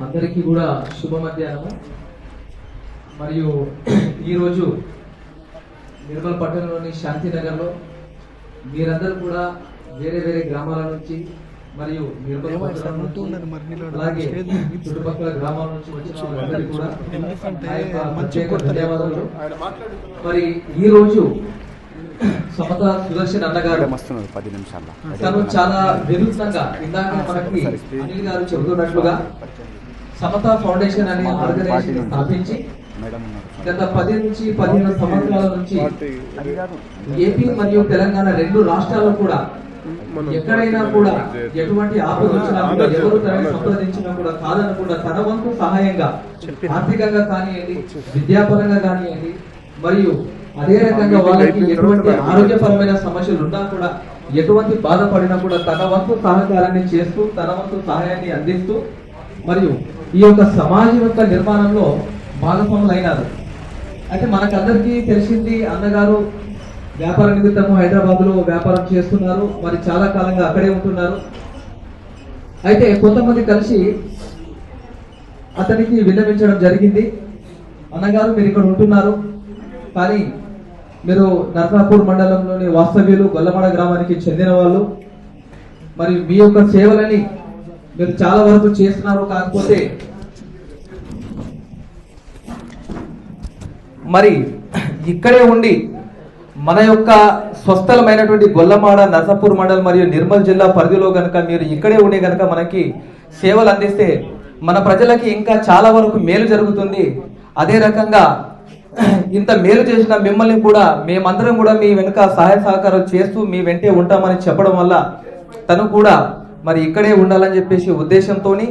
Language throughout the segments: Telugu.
అందరికీ కూడా శుభ మధ్యాహ్నము మరియు ఈరోజు నిర్మల్ పట్టణంలోని శాంతినగర్లో మీరందరూ కూడా వేరే వేరే గ్రామాల నుంచి మరియు నిర్మల్ పట్టణం నుంచి, అలాగే చుట్టుపక్కల గ్రామాల నుంచి వచ్చిన వాళ్ళందరికీ కూడా ప్రత్యేక ధన్యవాదాలు మరి ఈ రోజు సమత సుదర్శన్ అన్నగారు పది నిమిషాల్లో. తను చాలా వినూత్నంగా ఇందాక మనకి అనిల్ గారు చెబుతున్నట్లుగా సమత ఫౌండేషన్ అనే ఆర్గనైజేషన్ స్థాపించి గత పది నుంచి పదిహేను సంవత్సరాల నుంచి ఏపీ మరియు తెలంగాణ రెండు రాష్ట్రాల్లో కూడా ఎక్కడైనా కూడా ఎటువంటి ఆపద వచ్చినా కూడా ఎవరు తనని సంప్రదించినా కూడా కాదనకుండా తన వంతు సహాయంగా ఆర్థికంగా కానివ్వండి విద్యాపరంగా కానివ్వండి మరియు అదే రకంగా వాళ్ళకి ఎటువంటి ఆరోగ్యపరమైన సమస్యలు ఉన్నా కూడా ఎటువంటి బాధపడినా కూడా తన వంతు సహకారాన్ని చేస్తూ తన వంతు సహాయాన్ని అందిస్తూ మరియు ఈ యొక్క సమాజం యొక్క నిర్మాణంలో భాగస్వాములు అయినారు అయితే మనకందరికీ తెలిసింది అన్నగారు వ్యాపార నిమిత్తము హైదరాబాద్లో వ్యాపారం చేస్తున్నారు. మరి చాలా కాలంగా అక్కడే ఉంటున్నారు. అయితే కొంతమంది కలిసి అతనికి విన్నవించడం జరిగింది. అన్నగారు మీరు ఇక్కడ ఉంటున్నారు. కానీ మీరు నర్సాపూర్ మండలంలోని వాస్తవ్యులు గొల్లమడ గ్రామానికి చెందిన వాళ్ళు. మరి మీ యొక్క సేవలని మీరు చాలా వరకు చేస్తున్నారు కాకపోతే మరి ఇక్కడే ఉండి మన యొక్క స్వస్థలమైనటువంటి గొల్లమాడ నర్సాపూర్ మండల్ మరియు నిర్మల్ జిల్లా పరిధిలో కనుక మీరు ఇక్కడే ఉండే కనుక మనకి సేవలు అందిస్తే మన ప్రజలకి ఇంకా చాలా వరకు మేలు జరుగుతుంది. అదే రకంగా ఇంత మేలు చేసిన మిమ్మల్ని కూడా మేమందరం కూడా మీ వెనుక సహాయ సహకారం చేస్తూ మీ వెంటే ఉంటామని చెప్పడం వల్ల తను కూడా మరి ఇక్కడే ఉండాలని చెప్పేసి ఉద్దేశంతోని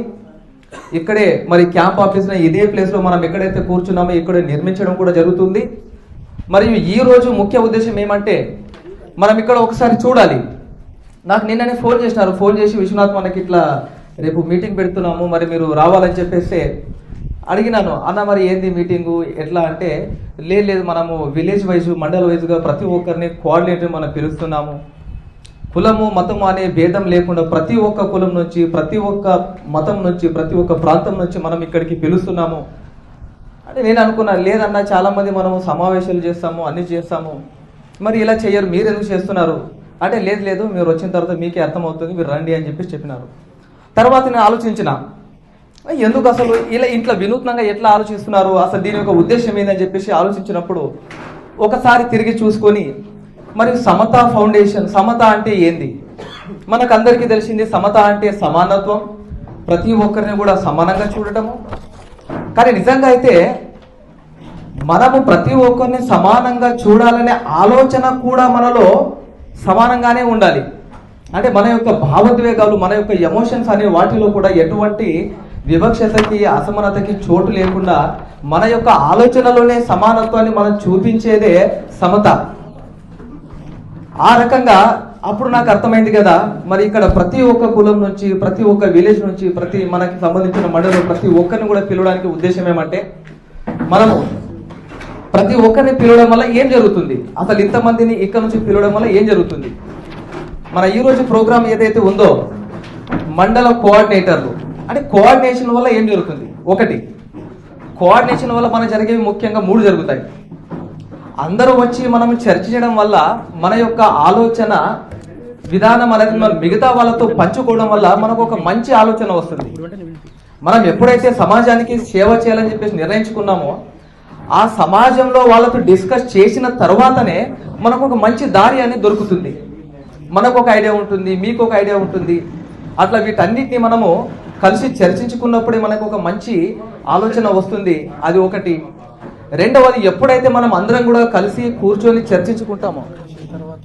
ఇక్కడే మరి క్యాంప్ ఆఫీస్ ఇదే ప్లేస్లో మనం ఎక్కడైతే కూర్చున్నామో ఇక్కడ నిర్మించడం కూడా జరుగుతుంది. మరియు ఈ రోజు ముఖ్య ఉద్దేశం ఏమంటే మనం ఇక్కడ ఒకసారి చూడాలి. నాకు నిన్ననే ఫోన్ చేసినారు. ఫోన్ చేసి విశ్వనాథ్ మనకి ఇట్లా రేపు మీటింగ్ పెడుతున్నాము మరి మీరు రావాలని చెప్పేస్తే అడిగినాను. అన్న మరి ఏంది మీటింగు? ఎట్లా అంటే లేదు లేదు మనము విలేజ్ వైజ్ మండల్ వైజ్గా ప్రతి ఒక్కరిని కోఆర్డినేటర్ మనం పిలుస్తున్నాము. కులము మతము అనే భేదం లేకుండా ప్రతి ఒక్క కులం నుంచి ప్రతి ఒక్క మతం నుంచి ప్రతి ఒక్క ప్రాంతం నుంచి మనం ఇక్కడికి పిలుస్తున్నాము. అంటే నేను అనుకున్నా లేదన్నా చాలా మంది మనము సమావేశాలు చేస్తాము అన్ని చేస్తాము. మరి ఇలా చేయరు మీరు ఎందుకు చేస్తున్నారు? అంటే లేదు లేదు మీరు వచ్చిన తర్వాత మీకే అర్థమవుతుంది మీరు రండి అని చెప్పేసి చెప్పినారు. తర్వాత నేను ఆలోచించిన ఎందుకు అసలు ఇలా ఇంట్లో వినూత్నంగా ఎట్లా ఆలోచిస్తున్నారు? అసలు దీని యొక్క ఉద్దేశం ఏందని చెప్పేసి ఆలోచించినప్పుడు ఒకసారి తిరిగి చూసుకొని మరి సమత ఫౌండేషన్ సమత అంటే ఏంది? మనకందరికీ తెలిసింది సమత అంటే సమానత్వం. ప్రతి ఒక్కరిని కూడా సమానంగా చూడటము. కానీ నిజంగా అయితే మనము ప్రతి ఒక్కరిని సమానంగా చూడాలనే ఆలోచన కూడా మనలో సమానంగానే ఉండాలి. అంటే మన యొక్క భావోద్వేగాలు మన యొక్క ఎమోషన్స్ అనే వాటిలో కూడా ఎటువంటి వివక్షతకి అసమానతకి చోటు లేకుండా మన యొక్క ఆలోచనలోనే సమానత్వాన్ని మనం చూపించేదే సమత. ఆ రకంగా అప్పుడు నాకు అర్థమైంది కదా మరి ఇక్కడ ప్రతి ఒక్క కులం నుంచి ప్రతి ఒక్క విలేజ్ నుంచి ప్రతి మనకి సంబంధించిన మండలం ప్రతి ఒక్కరిని కూడా పిలవడానికి ఉద్దేశం ఏమంటే మనము ప్రతి ఒక్కరిని పిలవడం వల్ల ఏం జరుగుతుంది? అసలు ఇంతమందిని ఇక్కడ నుంచి పిలవడం వల్ల ఏం జరుగుతుంది? మన ఈ రోజు ప్రోగ్రామ్ ఏదైతే ఉందో మండల కోఆర్డినేటర్లు అంటే కోఆర్డినేషన్ వల్ల ఏం జరుగుతుంది? ఒకటి కోఆర్డినేషన్ వల్ల మన జరిగేవి ముఖ్యంగా మూడు జరుగుతాయి. అందరూ వచ్చి మనం చర్చించడం వల్ల మన యొక్క ఆలోచన విధానం అనేది మనం మిగతా వాళ్ళతో పంచుకోవడం వల్ల మనకు ఒక మంచి ఆలోచన వస్తుంది. మనం ఎప్పుడైతే సమాజానికి సేవ చేయాలని చెప్పేసి నిర్ణయించుకున్నామో ఆ సమాజంలో వాళ్ళతో డిస్కస్ చేసిన తర్వాతనే మనకు ఒక మంచి దారి అనేది దొరుకుతుంది. మనకు ఒక ఐడియా ఉంటుంది మీకు ఒక ఐడియా ఉంటుంది. అట్లా వీటన్నిటిని మనము కలిసి చర్చించుకున్నప్పుడే మనకు ఒక మంచి ఆలోచన వస్తుంది. అది ఒకటి. రెండవది ఎప్పుడైతే మనం అందరం కూడా కలిసి కూర్చొని చర్చించుకుంటామో తర్వాత